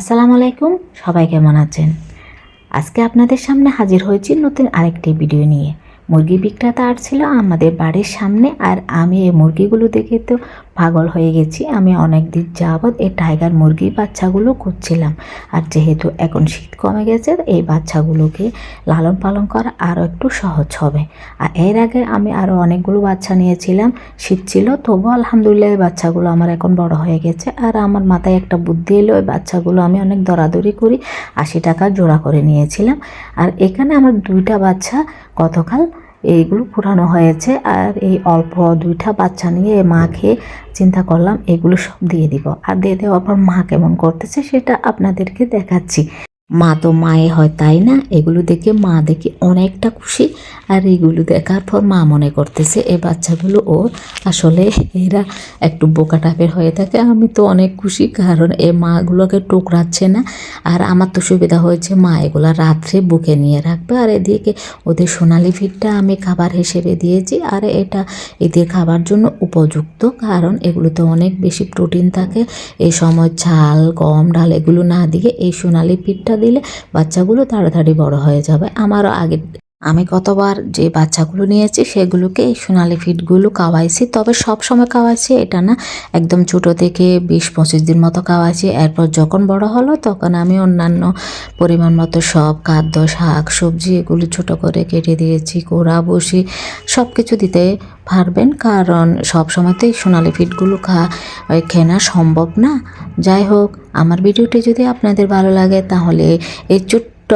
আসসালামু আলাইকুম সবাই কেমন আছেন? আজকে আপনাদের সামনে হাজির হয়েছি নতুন আরেকটি ভিডিও নিয়ে। মুরগি বিক্রেতা আর ছিল আমাদের বাড়ির সামনে, আর আমি এই মুরগিগুলো দেখে তো পাগল হয়ে গেছি। আমি অনেক দিন যাবৎ এই টাইগার মুরগির বাচ্চাগুলো করছিলাম আর যেহেতু এখন শীত কমে গেছে, এই বাচ্চাগুলোকে লালন পালন করা আরও একটু সহজ হবে। আর এর আগে আমি আরও অনেকগুলো বাচ্চা নিয়েছিলাম, শীত ছিল তবু আলহামদুলিল্লাহ এই বাচ্চাগুলো আমার এখন বড় হয়ে গেছে। আর আমার মাথায় একটা বুদ্ধি এলো ওই বাচ্চাগুলো আমি অনেক দরাদরি করি, আশি টাকা জোড়া করে নিয়েছিলাম। আর এখানে আমার দুইটা বাচ্চা গতকাল এইগুলো পুরানো হয়েছে আর এই অল্প দুইটা বাচ্চা নিয়ে মাকে চিন্তা করলাম, এগুলো সব দিয়ে দিব। আর দিয়ে দেওয়ার পর মা কেমন করতেছে সেটা আপনাদেরকে দেখাচ্ছি। মা তো মায়ে হয়, তাই না? এগুলো দেখে মা দেখে অনেকটা খুশি। আর এগুলো দেখার পর মা মনে করতেছে এই বাচ্চাগুলো ও আসলে এরা একটু বোকা টাইপের হয়ে থাকে। আমি তো অনেক খুশি, কারণ এ মাগুলোকে টোকরাচ্ছে না। আর আমার তো সুবিধা হয়েছে, মা এগুলো রাত্রে বুকে নিয়ে রাখবে। আর এদিকে ওদের সোনালি ফিডটা আমি খাবার হিসেবে দিয়েছি। আর এটা এদের খাবার জন্য উপযুক্ত, কারণ এগুলোতে অনেক বেশি প্রোটিন থাকে। এই সময় চাল গম, ডাল এগুলো না দিয়ে এই সোনালি ফিডটা দিলে বাচ্চাগুলো তাড়াতাড়ি বড় হয়ে যাবে। আমারও আগে আমি কতবার যে বাচ্চাগুলো নিয়েছি, সেগুলোকে এই সোনালি ফিডগুলো খাওয়াইছি। তবে সব সময় খাওয়াইছি, এটা না একদম ছোটো থেকে বিশ পঁচিশ দিন মতো খাওয়াইছি। এরপর যখন বড় হলো, তখন আমি অন্যান্য পরিমাণ মতো সব খাদ্য, শাক, সবজি এগুলো ছোট করে কেটে দিয়েছি, কোড়া বসি সব কিছু দিতে পারবেন। কারণ সব সময় তো এই সোনালি ফিডগুলো খা কেনা সম্ভব না। যাই হোক, আমার ভিডিওটি যদি আপনাদের ভালো লাগে, তাহলে এই ছোট্ট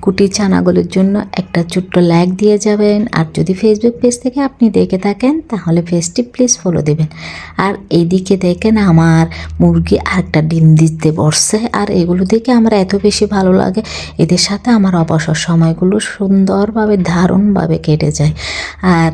কুটি ছানাগুলোর জন্য একটা ছোট্ট লাইক দিয়ে যাবেন। আর যদি ফেসবুক পেজ থেকে আপনি দেখে থাকেন, তাহলে পেজটি প্লিজ ফলো দেবেন। আর এইদিকে দেখেন আমার মুরগি আরেকটা ডিম দিতে বসছে। আর এগুলো দেখে আমার এত বেশি ভালো লাগে। এদের সাথে আমার অবসর সময়গুলো সুন্দরভাবে, দারুণভাবে কেটে যায়। আর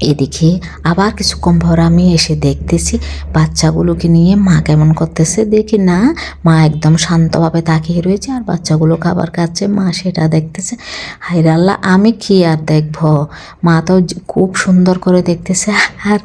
এদিকে আবার কিছুক্ষণ পর আমি এসে দেখতেছি। বাচ্চাগুলোকে নিয়ে মা কেমন করতেছে দেখি না। মা একদম শান্তভাবে তাকিয়ে রয়েছে আর বাচ্চাগুলো খাবার খাচ্ছে, মা সেটা দেখতেছে। হাইরে আল্লাহ, আমি কি আর দেখব? মা তো খুব সুন্দর করে দেখতেছে। আর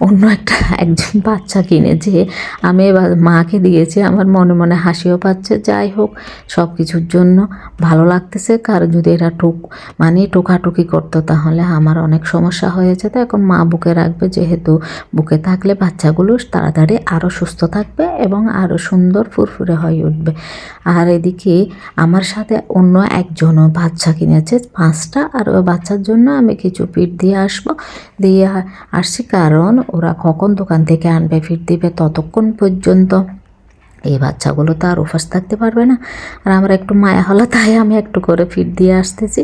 অন্য একটা একজন বাচ্চা কিনেছে। আমি এবার মাকে দিয়েছি, আমার মনে মনে হাসিও পাচ্ছে। যাই হোক সব কিছুর জন্য ভালো লাগতেছে। কারণ যদি এরা টোক মানে টোকাটুকি করতো তাহলে আমার অনেক সমস্যা হয়ে তো এখন মা বুকে রাখবে, যেহেতু বুকে থাকলে বাচ্চাগুলো তাড়াতাড়ি আরও সুস্থ থাকবে এবং আরও সুন্দর ফুরফুরে হয়ে উঠবে। আর এদিকে আমার সাথে অন্য একজনও বাচ্চা কিনেছে, পাঁচটা। আর ওই বাচ্চার জন্য আমি কিছু পিঠ দিয়ে আসব। দিয়ে আসছি কারণ ওরা কখন দোকান থেকে আনবে, ফিট দিবে ততক্ষণ পর্যন্ত। এই বাচ্চাগুলো তো আর উপাস থাকতে পারবে না। আর আমার একটু মায়া হলো, তাই আমি একটু করে ফিট দিয়ে আসতেছি।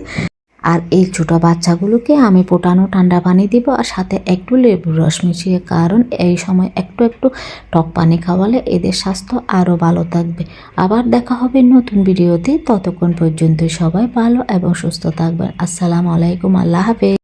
আর এই ছোট বাচ্চাগুলোকে আমি পোটানো ঠান্ডা পানি দিব আর সাথে একটু লেবুর রস মিশিয়ে, কারণ এই সময় একটু একটু টক পানি খাওয়ালে এদের স্বাস্থ্য আরও ভালো থাকবে। আবার দেখা হবে নতুন ভিডিওতে। ততক্ষণ পর্যন্ত সবাই ভালো এবং সুস্থ থাকবেন। আসসালামু আলাইকুম। আল্লাহ হাফেজ।